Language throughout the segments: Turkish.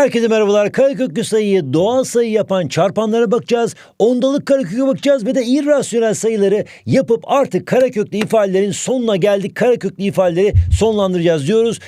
Herkese merhabalar. Kareköklü sayıyı doğal sayı yapan çarpanlara bakacağız. Ondalık kareköke bakacağız ve de irrasyonel sayıları yapıp artık kareköklü ifadelerin sonuna geldik. Kareköklü ifadeleri sonlandıracağız diyoruz.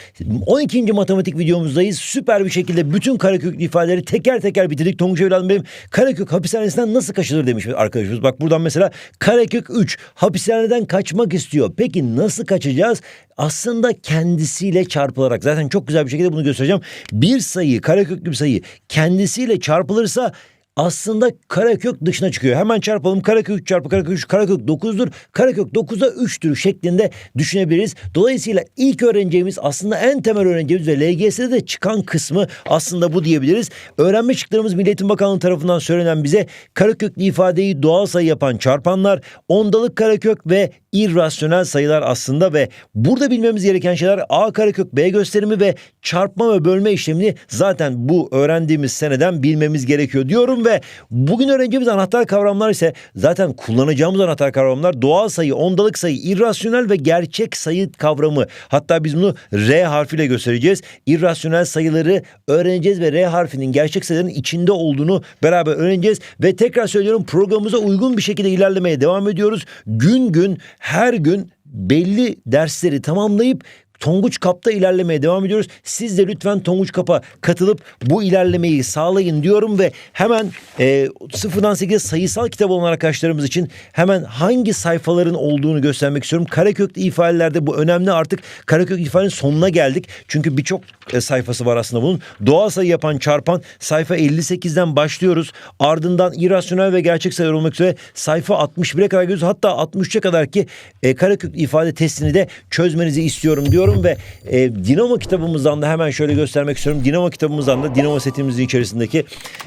12. matematik videomuzdayız. Süper bir şekilde bütün kareköklü ifadeleri teker teker bitirdik. Tonguç evladım benim karekök hapishanesinden nasıl kaçılır demiş arkadaşımız. Bak buradan mesela karekök 3 hapishaneden kaçmak istiyor. Peki nasıl kaçacağız? Aslında kendisiyle çarpılarak zaten çok güzel bir şekilde bunu göstereceğim. Bir sayı kareköklü bir sayı kendisiyle çarpılırsa aslında karekök dışına çıkıyor. Hemen çarpalım. Karekök 3 çarpı karekök 3 karekök 9'dur. Karekök 9'da 3'tür şeklinde düşünebiliriz. Dolayısıyla ilk öğreneceğimiz aslında en temel öğreneceğimiz ve LGS'de de çıkan kısmı aslında bu diyebiliriz. Öğrenme çıktılarımız Milli Eğitim Bakanlığı tarafından söylenen bize kareköklü ifadeyi doğal sayı yapan çarpanlar, ondalık karekök ve irrasyonel sayılar aslında ve burada bilmemiz gereken şeyler A karekök B gösterimi ve çarpma ve bölme işlemini zaten bu öğrendiğimiz seneden bilmemiz gerekiyor diyorum ve bugün öğreneceğimiz anahtar kavramlar ise zaten kullanacağımız anahtar kavramlar doğal sayı, ondalık sayı, irrasyonel ve gerçek sayı kavramı. Hatta biz bunu R harfiyle göstereceğiz. İrrasyonel sayıları öğreneceğiz ve R harfinin gerçek sayıların içinde olduğunu beraber öğreneceğiz ve tekrar söylüyorum programımıza uygun bir şekilde ilerlemeye devam ediyoruz. Gün gün her gün belli dersleri tamamlayıp Tonguç Kap'ta ilerlemeye devam ediyoruz. Siz de lütfen Tonguç Kap'a katılıp bu ilerlemeyi sağlayın diyorum ve hemen e, sıfırdan 8'e sayısal kitap olan arkadaşlarımız için hemen hangi sayfaların olduğunu göstermek istiyorum. Kareköklü ifadelerde bu önemli artık kareköklü ifadenin sonuna geldik. Çünkü birçok e, sayfası var aslında bunun. Doğal sayı yapan çarpan sayfa 58'den başlıyoruz. Ardından irrasyonel ve gerçek sayılar olmak üzere sayfa 61'e kadar gidiyoruz. Hatta 63'e kadar ki e, kareköklü ifade testini de çözmenizi istiyorum diyorum ve e, Dinamo kitabımızdan da hemen şöyle göstermek istiyorum. Dinamo kitabımızdan da Dinamo setimizin içerisindeki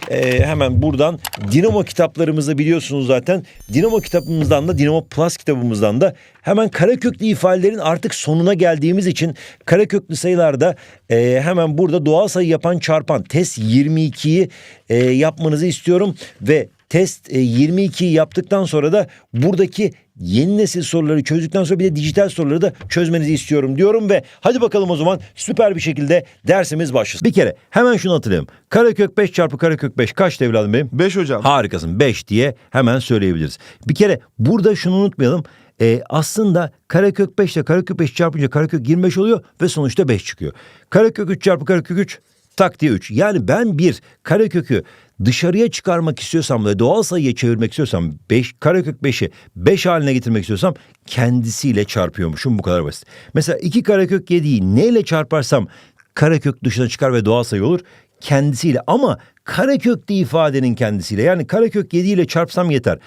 e, hemen buradan Dinamo kitaplarımızı biliyorsunuz zaten. Dinamo kitabımızdan da Dinamo Plus kitabımızdan da hemen kareköklü ifadelerin artık sonuna geldiğimiz için kareköklü sayılarda e, hemen burada doğal sayı yapan çarpan test 22'yi e, yapmanızı istiyorum ve test e, 22'yi yaptıktan sonra da buradaki yeni nesil soruları çözdükten sonra bir de dijital soruları da çözmenizi istiyorum diyorum ve hadi bakalım o zaman süper bir şekilde dersimiz başlasın. Bir kere hemen şunu hatırlayalım. Karekök 5 çarpı karekök 5 kaç evladım benim? 5 hocam. Harikasın 5 diye hemen söyleyebiliriz. Bir kere burada şunu unutmayalım. Ee, aslında karekök 5 ile karekök 5 çarpınca karekök 25 oluyor ve sonuçta 5 çıkıyor. Karekök 3 çarpı karekök 3 tak diye 3. Yani ben bir karekökü dışarıya çıkarmak istiyorsam ve doğal sayıya çevirmek istiyorsam 5 karekök 5'i 5 haline getirmek istiyorsam kendisiyle çarpıyormuşum bu kadar basit. Mesela 2 karekök 7'yi neyle çarparsam karekök dışına çıkar ve doğal sayı olur kendisiyle ama kareköklü ifadenin kendisiyle yani karekök 7 ile çarpsam yeter.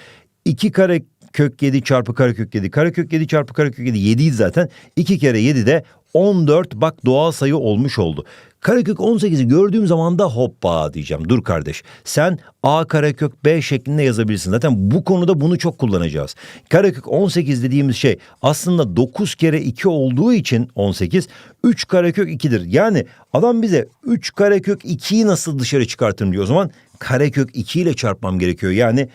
2 kare kök 7 çarpı karekök 7. Karekök 7 çarpı karekök 7 7'ydi zaten. 2 kere 7 de 14 bak doğal sayı olmuş oldu. Karekök 18'i gördüğüm zaman da hoppa diyeceğim. Dur kardeş sen A karekök B şeklinde yazabilirsin. Zaten bu konuda bunu çok kullanacağız. Karekök 18 dediğimiz şey aslında 9 kere 2 olduğu için 18 3 karekök 2'dir. Yani adam bize 3 karekök 2'yi nasıl dışarı çıkartırım diyor. O zaman karekök 2 ile çarpmam gerekiyor. Yani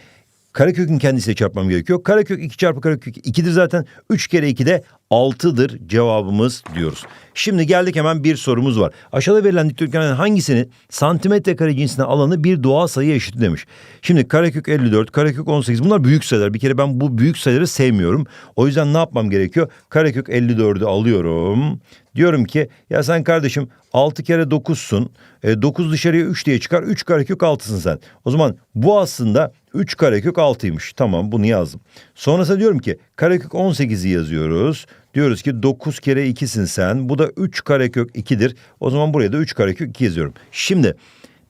Karekökün kendisiyle çarpmam gerekiyor. Karekök 2 çarpı karekök 2'dir zaten. 3 kere 2 de 6'dır cevabımız diyoruz. Şimdi geldik hemen bir sorumuz var. Aşağıda verilen dikdörtgenlerin hangisinin santimetre kare cinsine alanı bir doğal sayı eşit demiş. Şimdi karekök 54, karekök 18 bunlar büyük sayılar. Bir kere ben bu büyük sayıları sevmiyorum. O yüzden ne yapmam gerekiyor? Karekök 54'ü alıyorum. Diyorum ki ya sen kardeşim 6 kere 9'sun. E, 9 dışarıya 3 diye çıkar. 3 karekök 6'sın sen. O zaman bu aslında 3 karekök 6'ymış. Tamam bunu yazdım. Sonrasında diyorum ki karekök 18'i yazıyoruz. Diyoruz ki 9 kere 2'sin sen. Bu da 3 karekök 2'dir. O zaman buraya da 3 karekök 2 yazıyorum. Şimdi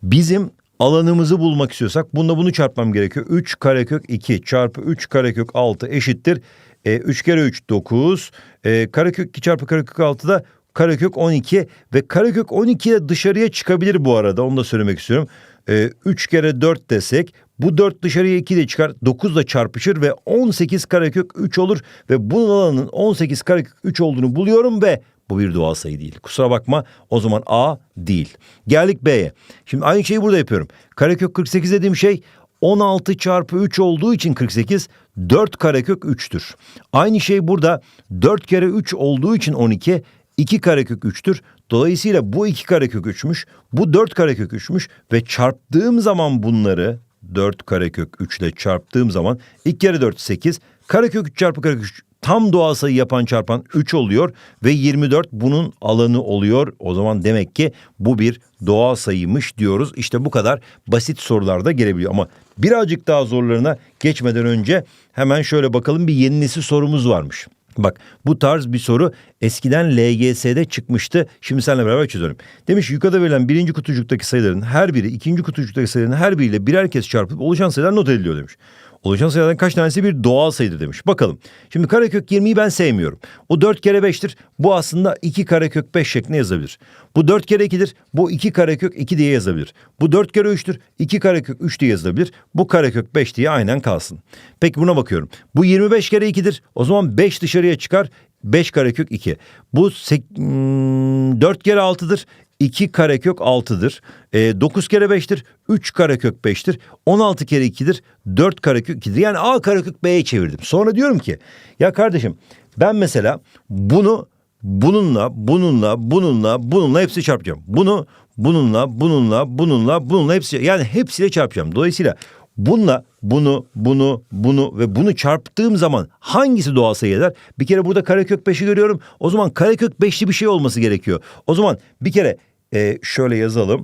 bizim alanımızı bulmak istiyorsak bunda bunu çarpmam gerekiyor. 3 karekök 2 çarpı 3 karekök 6 eşittir. E, 3 kere 3 9. E, karekök 2 çarpı karekök 6 da karekök 12 ve karekök 12 de dışarıya çıkabilir bu arada onu da söylemek istiyorum. E, 3 kere 4 desek bu 4 dışarıya 2 de çıkar 9 da çarpışır ve 18 karekök 3 olur ve bunun alanının 18 karekök 3 olduğunu buluyorum ve bu bir doğal sayı değil. Kusura bakma o zaman A değil. Geldik B'ye. Şimdi aynı şeyi burada yapıyorum. Karekök 48 dediğim şey 16 çarpı 3 olduğu için 48 4 karekök 3'tür. Aynı şey burada 4 kere 3 olduğu için 12 2 karekök 3'tür. Dolayısıyla bu 2 karekök 3'müş. Bu 4 karekök 3'müş ve çarptığım zaman bunları 4 karekök 3 ile çarptığım zaman 2 kere 4 8. Karekök 3 çarpı karekök 3 tam doğal sayı yapan çarpan 3 oluyor ve 24 bunun alanı oluyor. O zaman demek ki bu bir doğal sayıymış diyoruz. İşte bu kadar basit sorularda gelebiliyor ama birazcık daha zorlarına geçmeden önce hemen şöyle bakalım bir yeni nesil sorumuz varmış. Bak bu tarz bir soru eskiden LGS'de çıkmıştı. Şimdi seninle beraber çözelim. Demiş yukarıda verilen birinci kutucuktaki sayıların her biri ikinci kutucuktaki sayıların her biriyle birer kez çarpıp oluşan sayılar not ediliyor demiş. Oluşan sayılardan kaç tanesi bir doğal sayıdır demiş. Bakalım. Şimdi karekök 20'yi ben sevmiyorum. O 4 kere 5'tir. Bu aslında 2 karekök 5 şeklinde yazabilir. Bu 4 kere 2'dir. Bu 2 karekök 2 diye yazabilir. Bu 4 kere 3'tür. 2 karekök 3 diye yazılabilir. Bu karekök 5 diye aynen kalsın. Peki buna bakıyorum. Bu 25 kere 2'dir. O zaman 5 dışarıya çıkar. 5 karekök 2. Bu sek- hmm, 4 kere 6'dır. 2 karekök 6'dır. E, 9 kere 5'tir. 3 karekök 5'tir. 16 kere 2'dir. 4 karekök 2'dir. Yani A karekök B'ye çevirdim. Sonra diyorum ki ya kardeşim ben mesela bunu bununla, bununla, bununla, bununla hepsi çarpacağım. Bunu bununla, bununla, bununla, bununla hepsi yani hepsiyle çarpacağım. Dolayısıyla bununla bunu, bunu, bunu ve bunu çarptığım zaman hangisi doğal sayı eder? Bir kere burada karekök 5'i görüyorum. O zaman karekök 5'li bir şey olması gerekiyor. O zaman bir kere e, şöyle yazalım.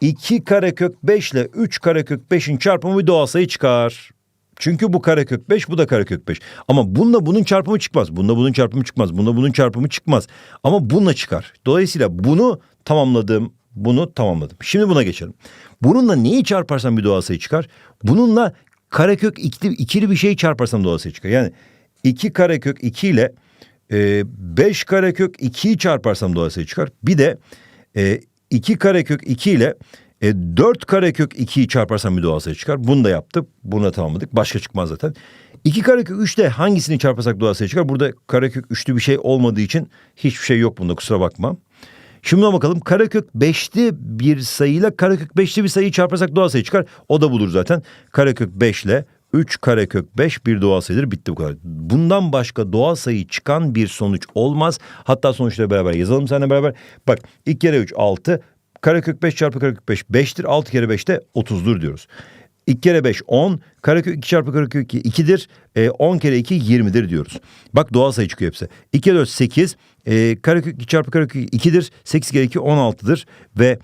2 karekök 5 ile 3 karekök 5'in çarpımı bir doğal sayı çıkar. Çünkü bu karekök 5 bu da karekök 5. Ama bununla bunun çarpımı çıkmaz. Bununla bunun çarpımı çıkmaz. Bununla bunun çarpımı çıkmaz. Ama bununla çıkar. Dolayısıyla bunu tamamladım. Bunu tamamladım. Şimdi buna geçelim. Bununla neyi çarparsam bir doğal sayı çıkar? Bununla karekök ikili, ikili bir şey çarparsam doğal sayı çıkar. Yani 2 karekök 2 ile 5 karekök 2'yi çarparsam doğal sayı çıkar. Bir de e, 2 karekök 2 ile e, 4 karekök 2'yi çarparsam bir doğal sayı çıkar. Bunu da yaptık. Bunu da tamamladık. Başka çıkmaz zaten. 2 karekök 3'te hangisini çarparsak doğal sayı çıkar? Burada karekök 3'lü bir şey olmadığı için hiçbir şey yok bunda kusura bakma. Şimdi bakalım. Karekök 5'li bir sayıyla karekök 5'li bir sayıyı çarparsak doğal sayı çıkar. O da bulur zaten. Karekök 5 ile 3 karekök 5 bir doğal sayıdır. Bitti bu kadar. Bundan başka doğal sayı çıkan bir sonuç olmaz. Hatta sonuçları beraber yazalım seninle beraber. Bak 2 kere 3 6. Karekök 5 çarpı karekök 5 5'tir. 6 kere 5 de 30'dur diyoruz. 2 kere 5 10. Karekök 2 çarpı karekök 2 2'dir. E, 10 kere 2 20'dir diyoruz. Bak doğal sayı çıkıyor hepsi. 2 kere 4 8. E, karekök 2 çarpı karekök 2'dir. 8 kere 2 16'dır. Ve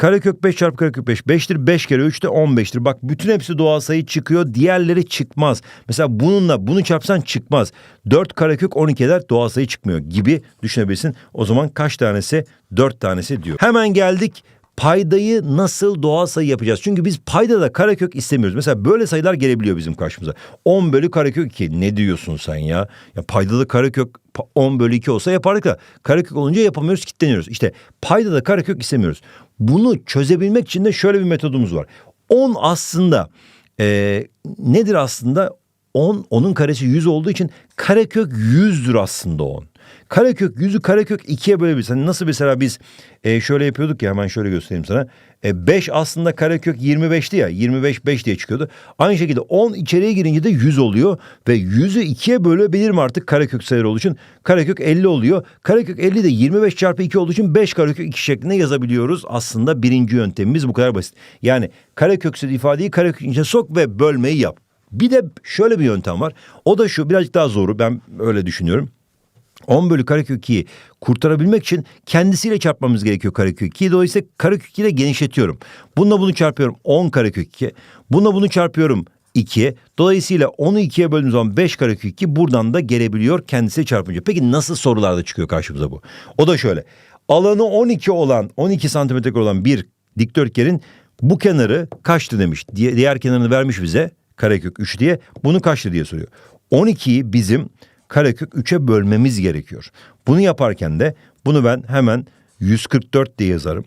karekök 5 çarpı karekök 5 5'tir. 5 kere 3 de 15'tir. Bak bütün hepsi doğal sayı çıkıyor. Diğerleri çıkmaz. Mesela bununla bunu çarpsan çıkmaz. 4 karekök 12 eder doğal sayı çıkmıyor gibi düşünebilirsin. O zaman kaç tanesi? 4 tanesi diyor. Hemen geldik paydayı nasıl doğal sayı yapacağız? Çünkü biz paydada karekök istemiyoruz. Mesela böyle sayılar gelebiliyor bizim karşımıza. 10 bölü karekök 2. Ne diyorsun sen ya? Ya paydada karekök 10 bölü 2 olsa yapardık da karekök olunca yapamıyoruz, kilitleniyoruz. İşte paydada karekök istemiyoruz. Bunu çözebilmek için de şöyle bir metodumuz var. 10 aslında e, nedir aslında? 10, onun karesi 100 olduğu için karekök 100'dür aslında 10. Karekök 100'ü karekök 2'ye bölebiliriz. Hani nasıl mesela biz e, şöyle yapıyorduk ya hemen şöyle göstereyim sana. E, 5 aslında karekök 25'ti ya 25 5 diye çıkıyordu. Aynı şekilde 10 içeriye girince de 100 oluyor. Ve 100'ü 2'ye bölebilirim artık karekök sayıları olduğu için. Karekök 50 oluyor. Karekök 50 de 25 çarpı 2 olduğu için 5 karekök 2 şeklinde yazabiliyoruz. Aslında birinci yöntemimiz bu kadar basit. Yani kareköksüz ifadeyi karekök içine sok ve bölmeyi yap. Bir de şöyle bir yöntem var. O da şu birazcık daha zoru ben öyle düşünüyorum. 10 bölü karekök 2'yi kurtarabilmek için kendisiyle çarpmamız gerekiyor karekök 2'yi. Dolayısıyla karekök 2 ile genişletiyorum. Bununla bunu çarpıyorum 10 karekök 2. Bununla bunu çarpıyorum 2. Dolayısıyla 10'u 2'ye böldüğüm zaman 5 karekök 2 buradan da gelebiliyor kendisiyle çarpınca. Peki nasıl sorularda çıkıyor karşımıza bu? O da şöyle. Alanı 12 olan 12 santimetre olan bir dikdörtgenin bu kenarı kaçtı demiş. Diğer kenarını vermiş bize karekök 3 diye. Bunu kaçtı diye soruyor. 12'yi bizim karekök 3'e bölmemiz gerekiyor. Bunu yaparken de bunu ben hemen 144 diye yazarım.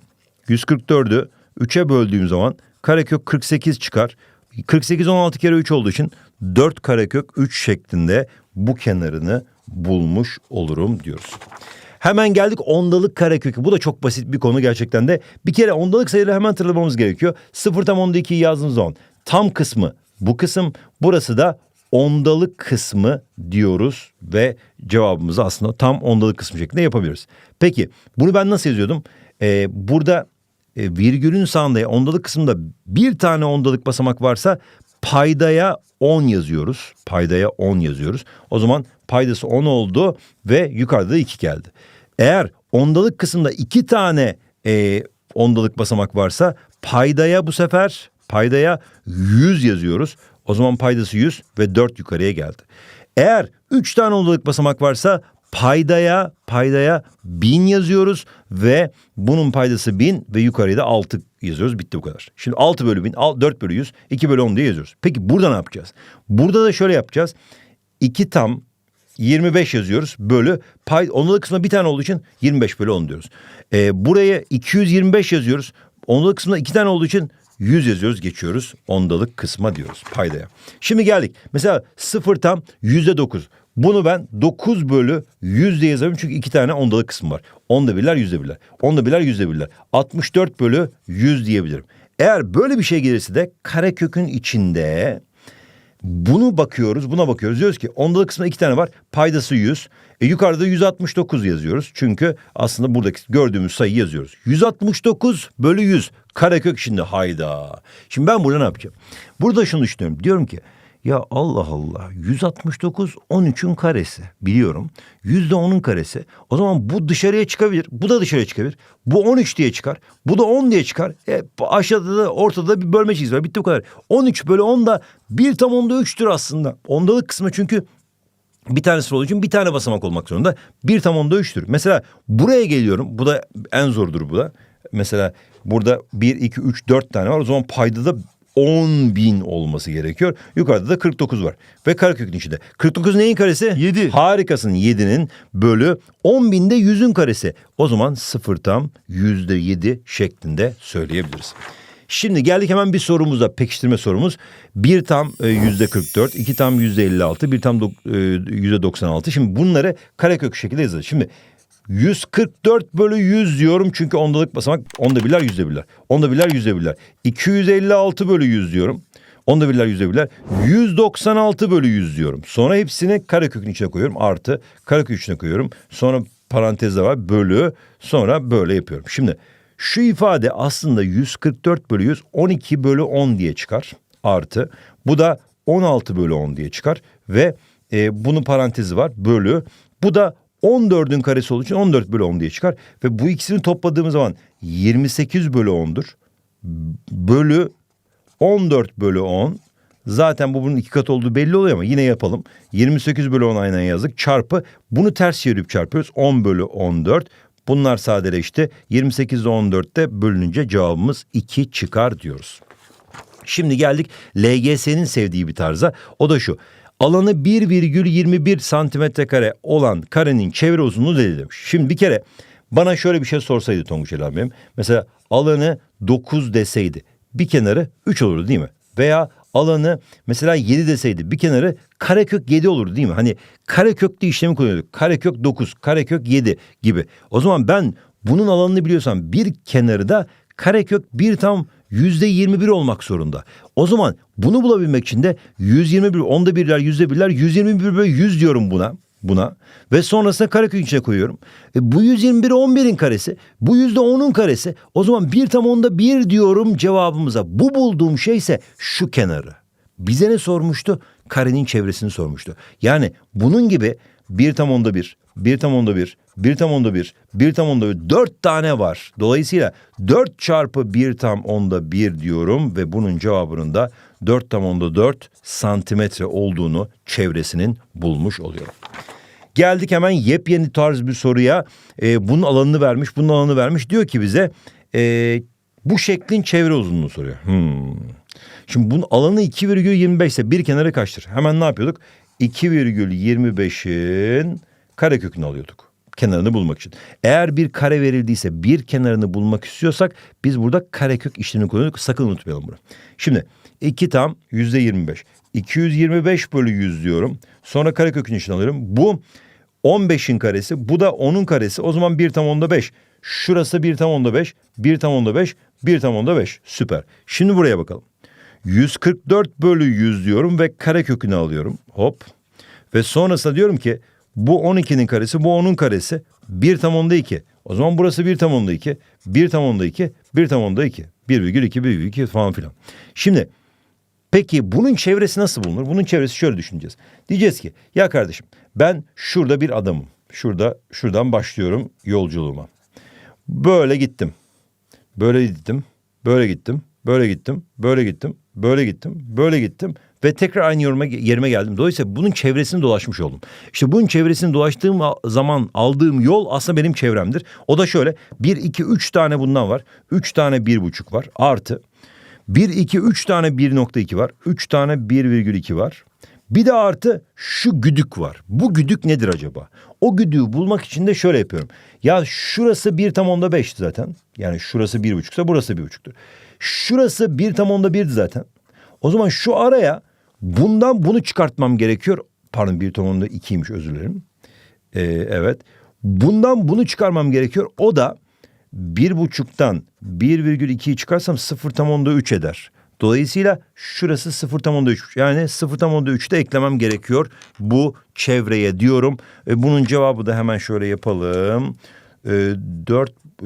144'ü 3'e böldüğüm zaman karekök 48 çıkar. 48 16 kere 3 olduğu için 4 karekök 3 şeklinde bu kenarını bulmuş olurum diyoruz. Hemen geldik ondalık karekökü. Bu da çok basit bir konu gerçekten de. Bir kere ondalık sayıları hemen hatırlamamız gerekiyor. 0 tam onda 2'yi yazdığımız zaman tam kısmı bu kısım burası da ondalık kısmı diyoruz ve cevabımızı aslında tam ondalık kısmı şeklinde yapabiliriz. Peki bunu ben nasıl yazıyordum? Ee, burada e, virgülün sağında ondalık kısmında bir tane ondalık basamak varsa paydaya 10 yazıyoruz. Paydaya 10 yazıyoruz. O zaman paydası 10 oldu ve yukarıda da 2 geldi. Eğer ondalık kısmında iki tane e, ondalık basamak varsa paydaya bu sefer paydaya 100 yazıyoruz. O zaman paydası 100 ve 4 yukarıya geldi. Eğer 3 tane ondalık basamak varsa paydaya paydaya 1000 yazıyoruz ve bunun paydası 1000 ve yukarıya da 6 yazıyoruz. Bitti bu kadar. Şimdi 6 bölü 1000, 4 bölü 100, 2 bölü 10 diye yazıyoruz. Peki burada ne yapacağız? Burada da şöyle yapacağız. 2 tam 25 yazıyoruz bölü pay ondalık kısmında bir tane olduğu için 25 bölü 10 diyoruz. Ee, buraya 225 yazıyoruz. Ondalık kısmında iki tane olduğu için 100 yazıyoruz geçiyoruz ondalık kısma diyoruz paydaya. Şimdi geldik mesela 0 tam yüzde 9. Bunu ben 9 bölü 100 diye yazarım çünkü iki tane ondalık kısmı var. Onda birler yüzde birler. Onda birler yüzde birler. 64 bölü 100 diyebilirim. Eğer böyle bir şey gelirse de karekökün içinde bunu bakıyoruz, buna bakıyoruz. Diyoruz ki ondalık kısmında iki tane var. Paydası 100. E, yukarıda 169 yazıyoruz. Çünkü aslında buradaki gördüğümüz sayıyı yazıyoruz. 169 bölü 100 karekök şimdi hayda. Şimdi ben burada ne yapacağım? Burada şunu düşünüyorum. Diyorum ki ya Allah Allah 169 13'ün karesi biliyorum. Yüzde 10'un karesi. O zaman bu dışarıya çıkabilir. Bu da dışarıya çıkabilir. Bu 13 diye çıkar. Bu da 10 diye çıkar. E, aşağıda da ortada bir bölme çizgisi var. Bitti bu kadar. 13 bölü 10 da bir tam onda 3'tür aslında. Ondalık kısmı çünkü bir tanesi olduğu için bir tane basamak olmak zorunda. Bir tam onda üçtür. Mesela buraya geliyorum. Bu da en zordur bu da. Mesela burada bir, iki, üç, dört tane var. O zaman payda da 10 bin olması gerekiyor. Yukarıda da 49 var. Ve karekökün içinde. 49 neyin karesi? 7. Harikasın 7'nin bölü 10 binde 100'ün karesi. O zaman sıfır tam yüzde 7 şeklinde söyleyebiliriz. Şimdi geldik hemen bir sorumuza pekiştirme sorumuz. Bir tam e, yüzde 44, iki tam yüzde 56, bir tam e, yüzde 96. Şimdi bunları karekök şekilde yazalım. Şimdi 144 bölü 100 diyorum çünkü ondalık basamak onda birler yüzde birler. Onda birler yüzde birler. 256 bölü 100 diyorum. Onda birler yüzde birler. 196 bölü 100 diyorum. Sonra hepsini karekökün içine koyuyorum. Artı karekök içine koyuyorum. Sonra parantezde var bölü. Sonra böyle yapıyorum. Şimdi şu ifade aslında 144 bölü 100 12 bölü 10 diye çıkar. Artı bu da 16 bölü 10 diye çıkar. Ve e, bunun parantezi var bölü. Bu da 14'ün karesi olduğu için 14 bölü 10 diye çıkar. Ve bu ikisini topladığımız zaman 28 bölü 10'dur. Bölü 14 bölü 10. Zaten bu bunun iki katı olduğu belli oluyor ama yine yapalım. 28 bölü 10 aynen yazdık. Çarpı bunu ters çevirip çarpıyoruz. 10 bölü 14. Bunlar sadeleşti. 28 ile 14'te bölününce cevabımız 2 çıkar diyoruz. Şimdi geldik LGS'nin sevdiği bir tarza. O da şu. Alanı 1,21 santimetre kare olan karenin çevre uzunluğu demiş. Şimdi bir kere bana şöyle bir şey sorsaydı Tonguç Elhan Bey'im. Mesela alanı 9 deseydi bir kenarı 3 olurdu değil mi? Veya alanı mesela 7 deseydi bir kenarı karekök 7 olurdu değil mi? Hani karekök diye işlemi kullanıyorduk. Karekök 9, karekök 7 gibi. O zaman ben bunun alanını biliyorsam bir kenarı da karekök bir tam yüzde 21 olmak zorunda. O zaman bunu bulabilmek için de 121, onda birler, yüzde birler, 121 bölü 100 diyorum buna. Buna ve sonrasında karekök içine koyuyorum. E, bu 121 11'in karesi, bu yüzde 10'un karesi. O zaman bir tam onda bir diyorum cevabımıza. Bu bulduğum şey ise şu kenarı. Bize ne sormuştu? Karenin çevresini sormuştu. Yani bunun gibi bir tam onda bir, bir tam onda bir, bir tam onda bir, bir tam onda bir, dört tane var. Dolayısıyla dört çarpı bir tam onda bir diyorum ve bunun cevabının da dört tam onda dört santimetre olduğunu çevresinin bulmuş oluyorum. Geldik hemen yepyeni tarz bir soruya. Ee, bunun alanını vermiş, bunun alanını vermiş. Diyor ki bize ee, bu şeklin çevre uzunluğunu soruyor. Hmm. Şimdi bunun alanı 2,25 ise bir kenarı kaçtır? Hemen ne yapıyorduk? 2,25'in karekökünü alıyorduk. Kenarını bulmak için. Eğer bir kare verildiyse bir kenarını bulmak istiyorsak biz burada karekök işlemini kullanıyorduk. Sakın unutmayalım bunu. Şimdi 2 tam yüzde 25. 225 bölü 100 diyorum. Sonra karekökün içine alıyorum. Bu 15'in karesi. Bu da 10'un karesi. O zaman 1 tam onda 5. Şurası 1 tam onda 5. 1 tam onda 5. 1 tam onda 5. Süper. Şimdi buraya bakalım. 144 bölü 100 diyorum ve karekökünü alıyorum. Hop. Ve sonrasında diyorum ki bu 12'nin karesi bu 10'un karesi 1 tam onda 2. O zaman burası 1 tam onda 2. 1 tam onda 2. 1 tam onda 2. 1,2 1,2 falan filan. Şimdi peki bunun çevresi nasıl bulunur? Bunun çevresi şöyle düşüneceğiz. Diyeceğiz ki ya kardeşim ben şurada bir adamım. Şurada şuradan başlıyorum yolculuğuma. Böyle gittim. Böyle gittim. Böyle gittim. Böyle gittim. Böyle gittim. Böyle gittim. Böyle gittim. Ve tekrar aynı yoruma, yerime geldim. Dolayısıyla bunun çevresini dolaşmış oldum. İşte bunun çevresini dolaştığım zaman aldığım yol aslında benim çevremdir. O da şöyle. Bir, iki, üç tane bundan var. Üç tane bir buçuk var. Artı. Bir, iki, üç tane 1.2 var. Üç tane 1,2 var. Bir de artı şu güdük var. Bu güdük nedir acaba? O güdüğü bulmak için de şöyle yapıyorum. Ya şurası bir tam onda beşti zaten. Yani şurası bir buçuksa burası bir buçuktur. Şurası bir tam onda birdi zaten. O zaman şu araya bundan bunu çıkartmam gerekiyor. Pardon bir tam onda ikiymiş özür dilerim. Ee, evet. Bundan bunu çıkarmam gerekiyor. O da bir buçuktan 1,2'yi çıkarsam sıfır tam onda üç eder. Dolayısıyla şurası sıfır tam onda üç. Yani sıfır tam onda üçte eklemem gerekiyor bu çevreye diyorum. E, bunun cevabı da hemen şöyle yapalım. E, 4 e,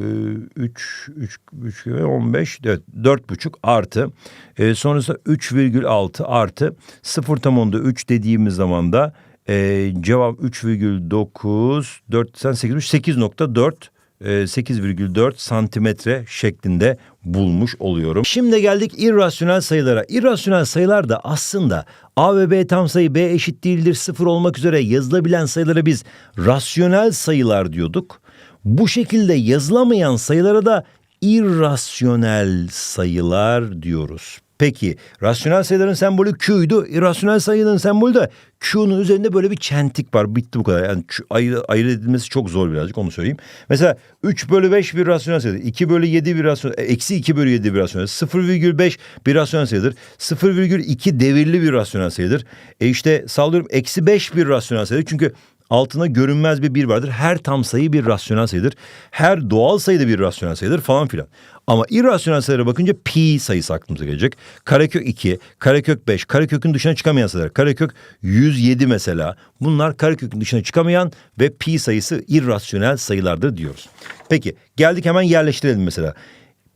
3 3 3 15 evet, dört buçuk artı e, sonrasında 3,6 artı sıfır tam onda 3 dediğimiz zaman da e, cevap 3,9 4 sen 8 8.4 e, 8,4 santimetre şeklinde bulmuş oluyorum. Şimdi geldik irrasyonel sayılara. İrrasyonel sayılar da aslında A ve B tam sayı B eşit değildir sıfır olmak üzere yazılabilen sayılara biz rasyonel sayılar diyorduk. Bu şekilde yazılamayan sayılara da irrasyonel sayılar diyoruz. Peki rasyonel sayıların sembolü Q'ydu. İrrasyonel sayının sembolü de Q'nun üzerinde böyle bir çentik var. Bitti bu kadar. Yani ayrı, ayırt edilmesi çok zor birazcık onu söyleyeyim. Mesela 3 bölü 5 bir rasyonel sayıdır. 2 bölü 7 bir rasyonel, e, eksi 2 bölü 7 bir rasyonel. 0,5 bir rasyonel sayıdır. 0,2 devirli bir rasyonel sayıdır. E işte sallıyorum eksi 5 bir rasyonel sayıdır. Çünkü altına görünmez bir bir vardır. Her tam sayı bir rasyonel sayıdır. Her doğal sayı da bir rasyonel sayıdır falan filan. Ama irrasyonel sayılara bakınca pi sayısı aklımıza gelecek. Karekök 2, karekök 5, karekökün dışına çıkamayan sayılar. Karekök 107 mesela. Bunlar karekökün dışına çıkamayan ve pi sayısı irrasyonel sayılardır diyoruz. Peki geldik hemen yerleştirelim mesela.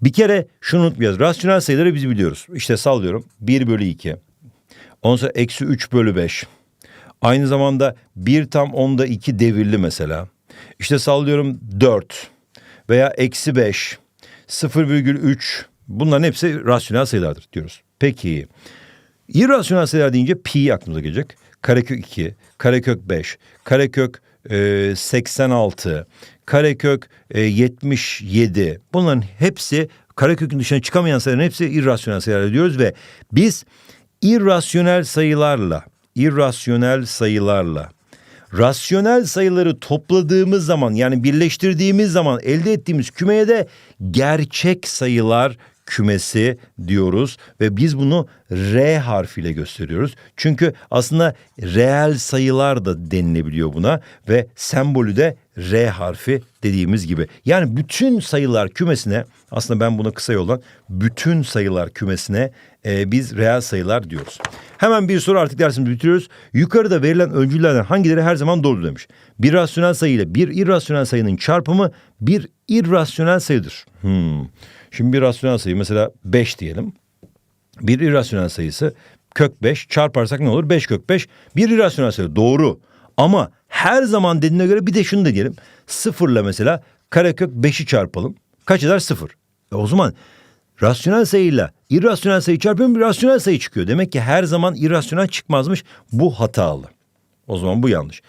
Bir kere şunu unutmayacağız. Rasyonel sayıları biz biliyoruz. İşte sallıyorum 1 bölü 2. Ondan sonra eksi 3 bölü 5. Aynı zamanda bir tam onda iki devirli mesela. İşte sallıyorum 4 veya eksi 5, 0,3 bunların hepsi rasyonel sayılardır diyoruz. Peki irrasyonel sayılar deyince pi aklımıza gelecek. Karekök 2, karekök 5, karekök e, 86, karekök e, 77 bunların hepsi karekökün dışına çıkamayan sayıların hepsi irrasyonel sayılar diyoruz ve biz irrasyonel sayılarla irrasyonel sayılarla rasyonel sayıları topladığımız zaman yani birleştirdiğimiz zaman elde ettiğimiz kümeye de gerçek sayılar kümesi diyoruz ve biz bunu R harfiyle gösteriyoruz. Çünkü aslında reel sayılar da denilebiliyor buna ve sembolü de R harfi dediğimiz gibi. Yani bütün sayılar kümesine aslında ben buna kısa yoldan bütün sayılar kümesine e, biz reel sayılar diyoruz. Hemen bir soru artık dersimizi bitiriyoruz. Yukarıda verilen öncüllerden hangileri her zaman doğru demiş. Bir rasyonel sayı ile bir irrasyonel sayının çarpımı bir irrasyonel sayıdır. Hmm. Şimdi bir rasyonel sayı mesela 5 diyelim. Bir irrasyonel sayısı kök 5 çarparsak ne olur? 5 kök 5 bir irrasyonel sayı doğru. Ama her zaman dediğine göre bir de şunu da diyelim. Sıfırla mesela karekök 5'i çarpalım. Kaç eder? Sıfır. E o zaman rasyonel sayıyla irrasyonel sayı çarpıyorum bir rasyonel sayı çıkıyor. Demek ki her zaman irrasyonel çıkmazmış. Bu hatalı. O zaman bu yanlış.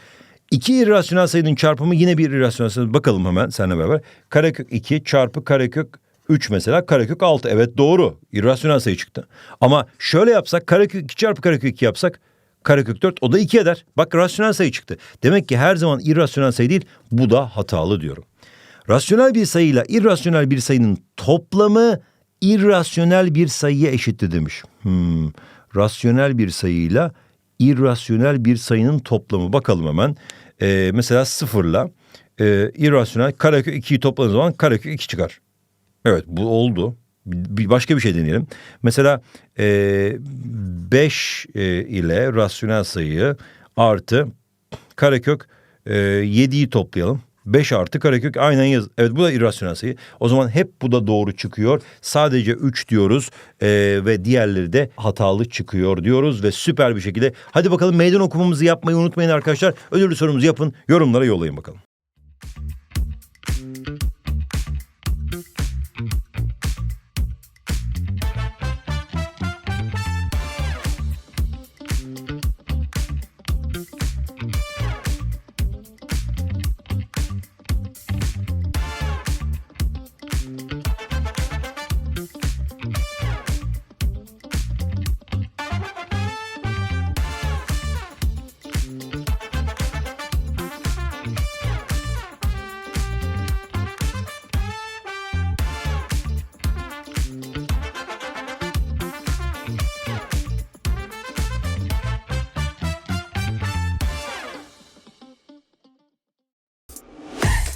İki irrasyonel sayının çarpımı yine bir irrasyonel sayı. Bakalım hemen seninle beraber. Karekök 2 çarpı karekök 3 mesela karekök 6. Evet doğru. İrrasyonel sayı çıktı. Ama şöyle yapsak karekök 2 çarpı karekök 2 yapsak karekök 4 o da 2 eder. Bak rasyonel sayı çıktı. Demek ki her zaman irrasyonel sayı değil bu da hatalı diyorum. Rasyonel bir sayıyla irrasyonel bir sayının toplamı irrasyonel bir sayıya eşittir demiş. Hmm. Rasyonel bir sayıyla irrasyonel bir sayının toplamı. Bakalım hemen. Ee, mesela sıfırla e, irrasyonel karekök 2'yi topladığınız zaman karekök 2 çıkar. Evet bu oldu. Bir başka bir şey deneyelim. Mesela 5 ile rasyonel sayıyı artı karekök e, 7'yi toplayalım. 5 artı karekök aynen yaz. Evet bu da irrasyonel sayı. O zaman hep bu da doğru çıkıyor. Sadece 3 diyoruz e, ve diğerleri de hatalı çıkıyor diyoruz ve süper bir şekilde. Hadi bakalım meydan okumamızı yapmayı unutmayın arkadaşlar. Ödüllü sorumuzu yapın. Yorumlara yollayın bakalım.